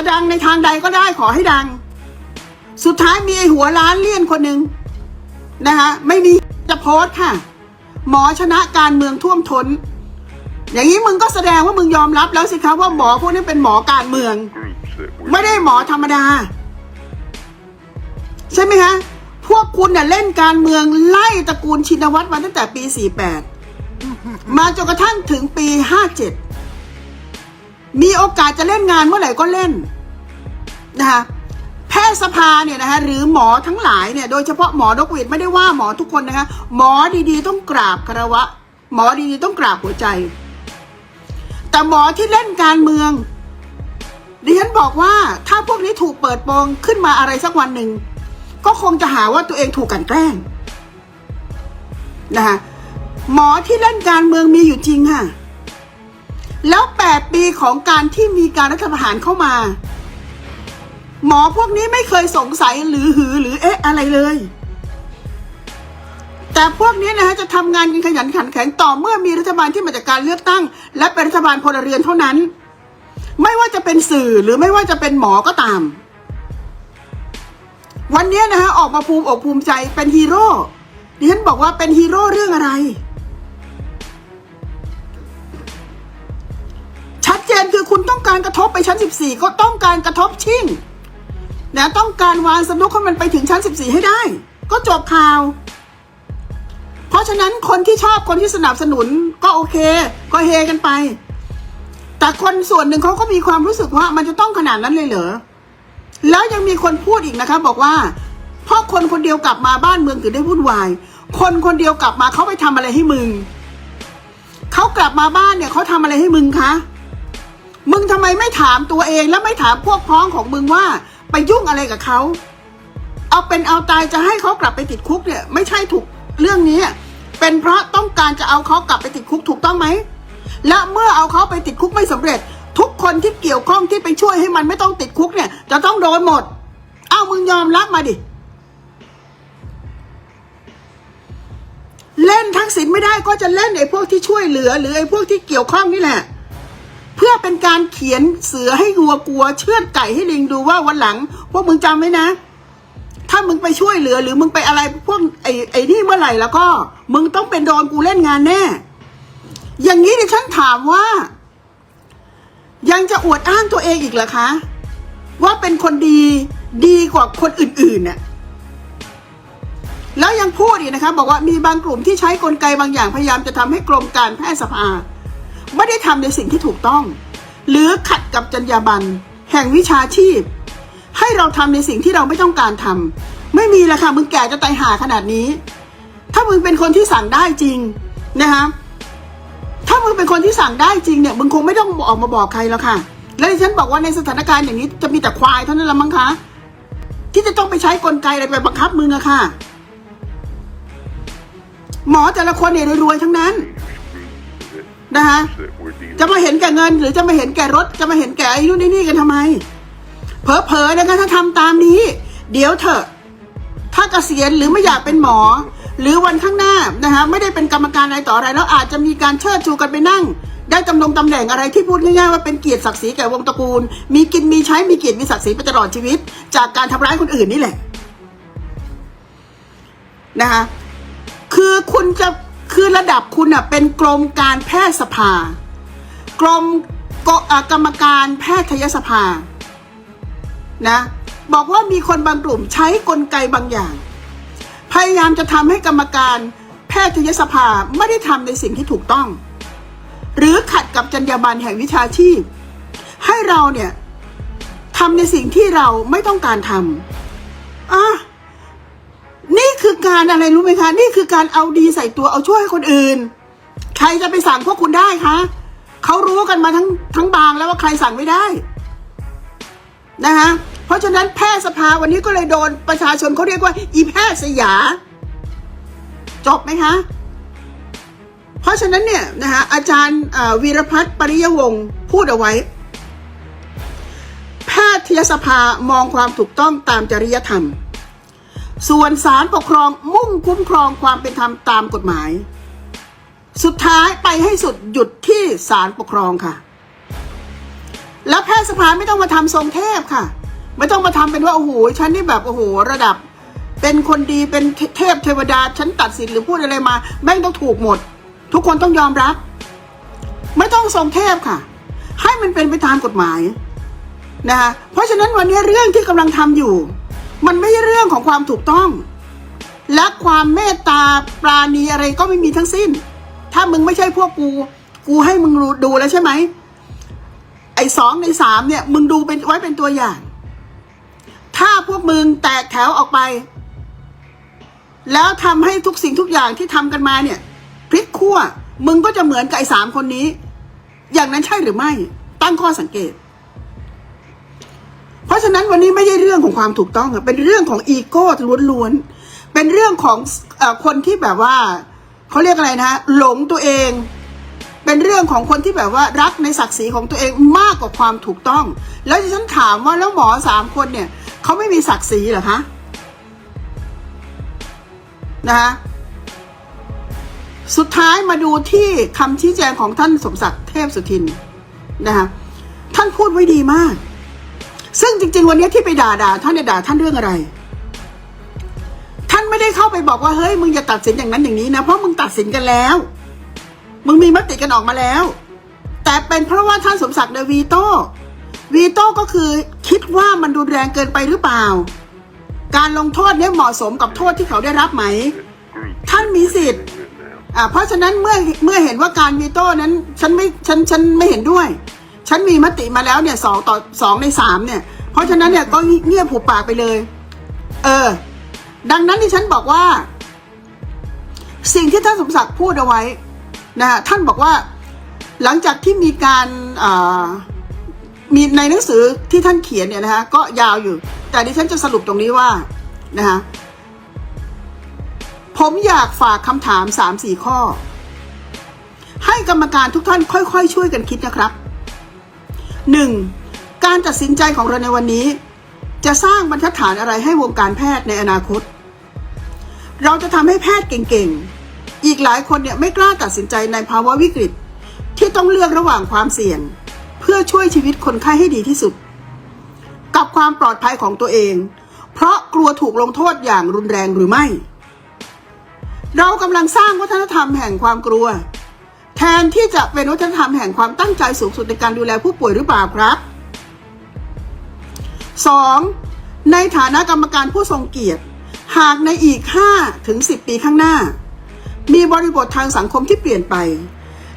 จะดังในทางใดก็ได้ขอให้ดัง สุดท้ายมีไอหัวล้านเลี่ยนคนหนึ่งนะคะไม่มีจะโพสค่ะ หมอชนะการเมืองท่วมท้น อย่างนี้มึงก็แสดงว่ามึงยอมรับแล้วสิคะว่าหมอพวกนี้เป็นหมอการเมือง ไม่ได้หมอธรรมดา ใช่ไหมคะพวกคุณเนี่ยเล่นการเมืองไล่ตระกูลชินวัตรมาตั้งแต่ปี 48 มาจนกระทั่งถึงปี 57 มีโอกาสจะเล่นงานเมื่อไหร่ก็เล่นนะคะแพทยสภาเนี่ยนะคะหรือหมอทั้งหลายเนี่ยโดยเฉพาะหมอนกหวีดไม่ได้ว่าหมอทุกคนนะคะหมอดีๆ ต้องกราบคารวะ หมอดีๆต้องกราบหัวใจ แต่หมอที่เล่นการเมืองดิฉันบอกว่าถ้าพวกนี้ถูกเปิดโปงขึ้นมาอะไรสักวันหนึ่ง ก็คงจะหาว่าตัวเองถูกกันแกล้งนะคะหมอที่เล่นการเมืองมีอยู่จริงค่ะ แล้วแปดปีของการที่มีการรัฐประหารเข้ามา หมอพวกนี้ไม่เคยสงสัยหรือหือหรือเอ๊ะอะไรเลย แต่พวกนี้นะฮะจะทำงานกันขยันขันแข็งต่อเมื่อมีรัฐบาลที่มาจากการเลือกตั้ง และเป็นรัฐบาลพลเรือนเท่านั้น ไม่ว่าจะเป็นสื่อหรือไม่ว่าจะเป็นหมอก็ตาม วันนี้นะฮะออกมาภูมิอกภูมิใจเป็นฮีโร่ดิฉันบอกว่าเป็นฮีโร่เรื่องอะไร คุณต้องการกระทบไปชั้น 14 ก็ต้องการกระทบชิ่งนะต้องการวางสนุกให้มันไปถึงชั้น 14 ให้ได้ ก็จบข่าว เพราะฉะนั้นคนที่ชอบคนที่สนับสนุนก็โอเค ก็เฮกันไป แต่คนส่วนหนึ่งเขาก็มีความรู้สึกว่ามันจะต้องขนาดนั้นเลยเหรอแล้วยังมีคนพูดอีกนะคะ บอกว่าเพราะคนคนเดียวกลับมาบ้านเมืองถึงได้วุ่นวาย คนคนเดียวกลับมาเขาไปทำอะไรให้มึงเขากลับมาบ้านเนี่ยเขาทำอะไรให้มึงคะ มึงทำไมไม่ถามตัวเองแล้วไม่ถามพวกพ้องของมึงว่า ไปยุ่งอะไรกับเขา เอาเป็นเอาตายจะให้เขากลับไปติดคุกเนี่ย ไม่ใช่ถูกเรื่องนี้ เป็นเพราะต้องการจะเอาเขากลับไปติดคุกถูกต้องไหม และเมื่อเอาเขาไปติดคุกไม่สำเร็จ ทุกคนที่เกี่ยวข้องที่ไปช่วยให้มันไม่ต้องติดคุกเนี่ย จะต้องโดนหมด เอามึงยอมรับมาดิ เล่นทักษิณไม่ได้ก็จะเล่นไอ้พวกที่ช่วยเหลือ หรือไอ้พวกที่เกี่ยวข้องนี่แหละ พื่อเป็นการเขียนเสือให้วัวกลัว เชือดไก่ให้ลิงดูว่าวันหลังพวกมึงจำไว้นะ ถ้ามึงไปช่วยเหลือ หรือมึงไปอะไรพวกไอ้ไอ้นี่เมื่อไหร่แล้วก็ มึงต้องเป็นโดนกูเล่นงานแน่ อย่างนี้ดิฉันถามว่า ยังจะอวดอ้างตัวเองอีกเหรอคะ ว่าเป็นคนดีดีกว่าคนอื่นๆน่ะแล้วยังพูดอีกนะคะ บอกว่ามีบางกลุ่มที่ใช้กลไกบางอย่างพยายามจะทำให้กรมการแพทยสภา ไม่ได้ทำในสิ่งที่ถูกต้อง หรือขัดกับจรรยาบรรณแห่งวิชาชีพ ให้เราทำในสิ่งที่เราไม่ต้องการทำไม่มีละค่ะมึงแก่จะตายหาขนาดนี้ ถ้ามึงเป็นคนที่สั่งได้จริงนะคะถ้ามึงเป็นคนที่สั่งได้จริงเนี่ยมึงคงไม่ต้องออกมาบอกใครแล้วค่ะ และดิฉันบอกว่าในสถานการณ์อย่างนี้จะมีแต่ควายเท่านั้นละมั้งคะที่จะต้องไปใช้กลไกอะไรไปบังคับมึงอะค่ะ หมอแต่ละคนเนี่ยรวยๆทั้งนั้น นะคะจะมาเห็นแก่เงิน หรือจะมาเห็นแก่รถ จะมาเห็นแก่ไอ้นู่นไอ้นี่กันทำไม เผลอๆนะคะถ้าทำตามนี้ เดี๋ยวเถอะถ้าเกษียณหรือไม่อยากเป็นหมอ หรือวันข้างหน้านะคะไม่ได้เป็นกรรมการอะไรต่ออะไร แล้วอาจจะมีการเชิดชูกันไปนั่ง ได้ตำแหน่งตำแหน่งอะไรที่พูดง่ายๆว่าเป็นเกียรติศักดิ์ศรีแก่วงตระกูล มีกินมีใช้มีเกียรติมีศักดิ์ศรีไปตลอดชีวิต จากการทำร้ายคนอื่นนี่แหละนะคะคือคุณจะ คือระดับคุณอะเป็นกรมการแพทยสภา กรมกกรรมการแพทยสภานะบอกว่ามีคนบางกลุ่มใช้กลไกบางอย่าง พยายามจะทำให้กรรมการแพทยสภาไม่ได้ทำในสิ่งที่ถูกต้อง หรือขัดกับจรรยาบรรณแห่งวิชาชีพ ให้เราเนี่ยทำในสิ่งที่เราไม่ต้องการทำอะ คือการอะไรรู้ไหมคะ นี่คือการเอาดีใส่ตัวเอาช่วยคนอื่น ใครจะไปสั่งพวกคุณได้คะเขารู้กันมาทั้งทั้งบางแล้วว่าใครสั่งไม่ได้นะคะเพราะฉะนั้นแพทยสภาวันนี้ก็เลยโดนประชาชนเขาเรียกว่า อีแพทย์สยา จบไหมคะ เพราะฉะนั้นเนี่ยนะคะอาจารย์วีรพัฒน์ปริยวงศ์พูดเอาไว้ แพทยสภามองความถูกต้องตามจริยธรรม ส่วนศาลปกครองมุ่งคุ้มครองความเป็นธรรมตามกฎหมาย สุดท้ายไปให้สุดหยุดที่ศาลปกครองค่ะ แล้วแพทยสภาไม่ต้องมาทำทรงเทพค่ะ ไม่ต้องมาทำเป็นว่าโอ้โหฉันนี่แบบโอ้โหระดับ เป็นคนดีเป็นเทพเทวดาฉันตัดสินหรือพูดอะไรมาแม่งต้องถูกหมด ทุกคนต้องยอมรับ ไม่ต้องทรงเทพค่ะ ให้มันเป็นไปตามกฎหมายนะคะเพราะฉะนั้นวันนี้เรื่องที่กำลังทำอยู่ มันไม่ใช่เรื่องของความถูกต้อง และความเมตตาปราณีอะไรก็ไม่มีทั้งสิ้น ถ้ามึงไม่ใช่พวกกู กูให้มึงดูแล้วใช่ไหมไอ้สองในสามเนี่ย มึงดูเป็นไว้เป็นตัวอย่าง ถ้าพวกมึงแตกแถวออกไป แล้วทำให้ทุกสิ่งทุกอย่างที่ทำกันมาเนี่ยพลิกขั้วมึงก็จะเหมือนกับไอ้สามคนนี้ อย่างนั้นใช่หรือไม่ ตั้งข้อสังเกต เพราะฉะนั้นวันนี้ไม่ใช่เรื่องของความถูกต้องเป็นเรื่องของอีโก้ล้วนๆเป็นเรื่องของออคนที่แบบว่าเขาเรียกอะไรนะหลงตัวเอง เป็นเรื่องของคนที่แบบว่ารักในศักดิ์ศรีของตัวเองมากกว่าความถูกต้อง แล้วที่ฉันถามว่าแล้วหมอสามคนเนี่ยเขาไม่มีศักดิ์ศรีเหรอคะนะคะสุดท้ายมาดูที่คำชี้แจงของท่านสมศักดิ์เทพสุทินนะคะท่านพูดไว้ดีมาก ซึ่งจริง ๆ วันนี้ที่ไปด่าด่าท่านเนี่ยด่าท่านเรื่องอะไร ท่านไม่ได้เข้าไปบอกว่าเฮ้ยมึงอย่าตัดสินอย่างนั้นอย่างนี้นะเพราะมึงตัดสินกันแล้ว มึงมีมติกันออกมาแล้ว แต่เป็นเพราะว่าท่านสมศักดิ์เดวีโต้วีโต้ก็คือคิดว่ามันรุนแรงเกินไปหรือเปล่า การลงโทษเนี่ยเหมาะสมกับโทษที่เขาได้รับไหม ท่านมีสิทธิ์อ่าเพราะฉะนั้นเมื่อเมื่อเห็นว่าการวีโต้นั้นฉันไม่ฉันฉันไม่เห็นด้วย ฉันมีมติมาแล้วเนี่ยสองต่อสองในสามเนี่ย เพราะฉะนั้นเนี่ยก็เงียบผูกปากไปเลย เออ ดังนั้นที่ฉันบอกว่า สิ่งที่ท่านสมศักดิ์พูดเอาไว้นะฮะท่านบอกว่า หลังจากที่มีการมีในหนังสือที่ท่านเขียนเนี่ยนะฮะก็ยาวอยู่ แต่ดิฉันจะสรุปตรงนี้ว่านะฮะผมอยากฝากคำถามสามสี่ข้อ ให้กรรมการทุกท่านค่อยๆ ช่วยกันคิดนะครับ หนึ่งการตัดสินใจของเราในวันนี้ จะสร้างบรรทัดฐานอะไรให้วงการแพทย์ในอนาคต เราจะทำให้แพทย์เก่งๆ อีกหลายคนเนี่ยไม่กล้าตัดสินใจในภาวะวิกฤต ที่ต้องเลือกระหว่างความเสี่ยง เพื่อช่วยชีวิตคนไข้ให้ดีที่สุด กับความปลอดภัยของตัวเอง เพราะกลัวถูกลงโทษอย่างรุนแรงหรือไม่ เรากำลังสร้างวัฒนธรรมแห่งความกลัว แทนที่จะเป็นวัฒนธรรมแห่งความตั้งใจสูงสุดในการดูแลผู้ป่วยหรือเปล่าครับ 2. ในฐานะกรรมการผู้ทรงเกียรติ หากในอีก 5 ถึง 10 ปีข้างหน้า มีบริบททางสังคมที่เปลี่ยนไป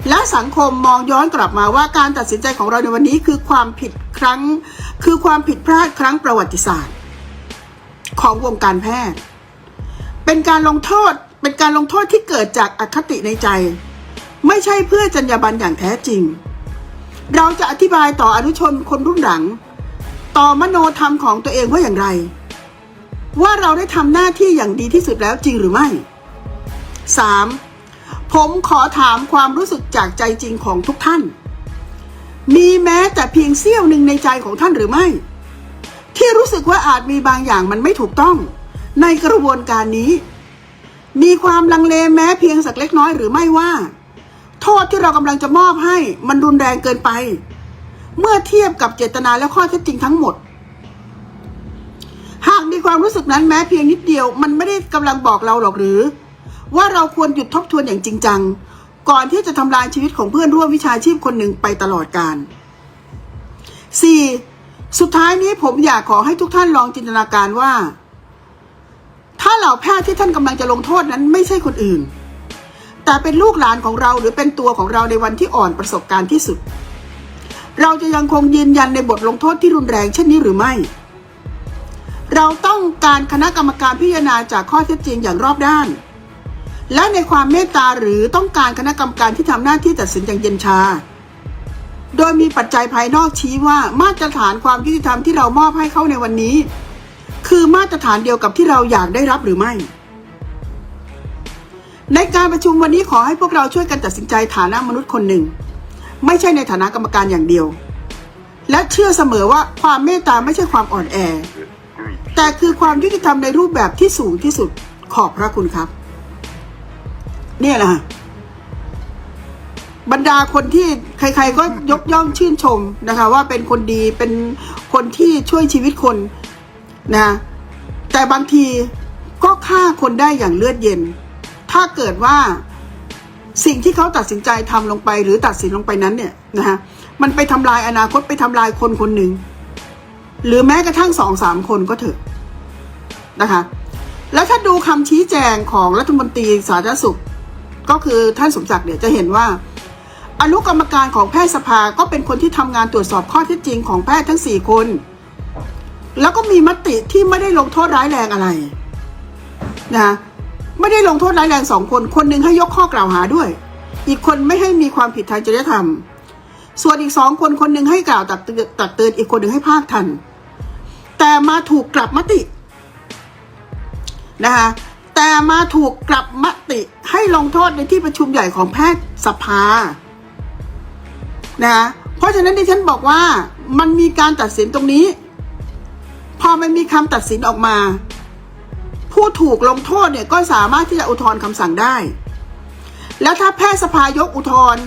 และสังคมมองย้อนกลับมาว่าการตัดสินใจของเราในวันนี้คือความผิดครั้ง คือความผิดพลาดครั้งประวัติศาสตร์ ของวงการแพทย์ เป็นการลงโทษเป็นการลงโทษที่เกิดจากอคติในใจ ไม่ใช่เพื่อจรรยาบรรณอย่างแท้จริง เราจะอธิบายต่ออนุชนคนรุ่นหลัง ต่อมโนธรรมของตัวเองว่าอย่างไร ว่าเราได้ทำหน้าที่อย่างดีที่สุดแล้วจริงหรือไม่ 3. ผมขอถามความรู้สึกจากใจจริงของทุกท่าน มีแม้แต่เพียงเสี้ยวหนึ่งในใจของท่านหรือไม่ ที่รู้สึกว่าอาจมีบางอย่างมันไม่ถูกต้อง ในกระบวนการนี้ มีความลังเลแม้เพียงสักเล็กน้อยหรือไม่ว่า โทษที่เรากำลังจะมอบให้มันรุนแรงเกินไป เมื่อเทียบกับเจตนาและข้อเท็จจริงทั้งหมด หากมีความรู้สึกนั้นแม้เพียงนิดเดียว มันไม่ได้กำลังบอกเราหรอกหรือ ว่าเราควรหยุดทบทวนอย่างจริงจัง ก่อนที่จะทำลายชีวิตของเพื่อนร่วมวิชาชีพคนหนึ่งไปตลอดกาล 4. สุดท้ายนี้ผมอยากขอให้ทุกท่านลองจินตนาการว่า ถ้าเหล่าแพทย์ที่ท่านกำลังจะลงโทษนั้นไม่ใช่คนอื่น แต่เป็นลูกหลานของเราหรือเป็นตัวของเราในวันที่อ่อนประสบการณ์ที่สุด เราจะยังคงยืนยันในบทลงโทษที่รุนแรงเช่นนี้หรือไม่ เราต้องการคณะกรรมการพิจารณาจากข้อเท็จจริงอย่างรอบด้าน และในความเมตตาหรือต้องการคณะกรรมการที่ทำหน้าที่ตัดสินอย่างเย็นชา โดยมีปัจจัยภายนอกชี้ว่ามาตรฐานความยุติธรรมที่เรามอบให้เขาในวันนี้ คือมาตรฐานเดียวกับที่เราอยากได้รับหรือไม่ ในการประชุมวันนี้ขอให้พวกเราช่วยกันตัดสินใจฐานะมนุษย์คนหนึ่ง ไม่ใช่ในฐานะกรรมการอย่างเดียว และเชื่อเสมอว่าความเมตตาไม่ใช่ความอ่อนแอ แต่คือความยุติธรรมในรูปแบบที่สูงที่สุดขอบพระคุณครับ เนี่ยแหละบรรดาคนที่ใคร ๆ ก็ยกย่องชื่นชมนะคะ ว่าเป็นคนดีเป็นคนที่ช่วยชีวิตคนนะแต่บางทีก็ฆ่าคนได้อย่างเลือดเย็น ถ้าเกิดว่าสิ่งที่เขาตัดสินใจทำลงไป หรือตัดสินลงไปนั้นเนี่ยนะคะมันไปทำลายอนาคตไปทำลายคนคนหนึ่งหรือแม้กระทั่งสองสามคนก็เถอะนะคะ แล้วถ้าดูคำชี้แจงของรัฐมนตรีสาธารณสุข ก็คือท่านสมศักดิ์เนี่ยจะเห็นว่า อนุกรรมการของแพทยสภาก็เป็นคนที่ทำงานตรวจสอบข้อเท็จจริงของแพทย์ทั้งสี่คน แล้วก็มีมติที่ไม่ได้ลงโทษร้ายแรงอะไรนะ ไม่ได้ลงโทษร้ายแรงสองคน คนหนึ่งให้ยกข้อกล่าวหาด้วย อีกคนไม่ให้มีความผิดทางจริยธรรม ส่วนอีกสองคนคนหนึ่งให้กล่าวตักเตือนตักเตือนอีกคนหนึ่งให้ภาคทัน แต่มาถูกกลับมตินะคะแต่มาถูกกลับมติให้ลงโทษในที่ประชุมใหญ่ของแพทยสภานะคะเพราะฉะนั้นที่ฉันบอกว่ามันมีการตัดสินตรงนี้ พอมันมีคำตัดสินออกมา ผู้ถูกลงโทษเนี่ยก็สามารถที่จะอุทธรณ์คำสั่งได้ แล้วถ้าแพทยสภายกอุทธรณ์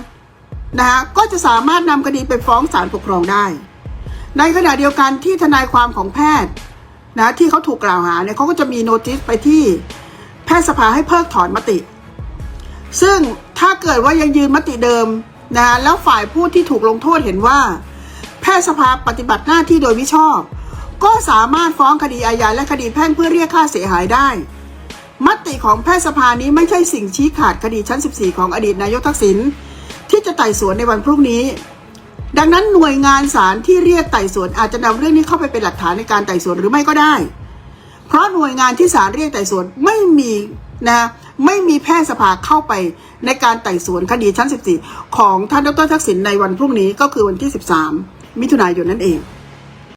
นะคะก็จะสามารถนำคดีไปฟ้องศาลปกครองได้ ในขณะเดียวกันที่ทนายความของแพทย์นะที่เขาถูกกล่าวหาเนี่ยเขาก็จะมีโนติสไปที่แพทยสภาให้เพิกถอนมติ ซึ่งถ้าเกิดว่ายังยืนมติเดิมนะแล้วฝ่ายผู้ที่ถูกลงโทษเห็นว่า แพทยสภาปฏิบัติหน้าที่โดยมิชอบ ก็สามารถฟ้องคดีอาญาและคดีแพ่งเพื่อเรียกค่าเสียหายได้ มติของแพทยสภานี้ไม่ใช่สิ่งชี้ขาดคดีชั้น 14 ของอดีตนายกทักษิณที่จะไต่สวนในวันพรุ่งนี้ ดังนั้นหน่วยงานศาลที่เรียกไต่สวนอาจจะนำเรื่องนี้เข้าไปเป็นหลักฐานในการไต่สวนหรือไม่ก็ได้ เพราะหน่วยงานที่ศาลเรียกไต่สวนไม่มีนะไม่มีแพทยสภาเข้าไปในการไต่สวนคดีชั้น 14 ของท่านดรทักษิณในวันพรุ่งนี้ก็คือวันที่ 13 มิถุนายนนั่นเอง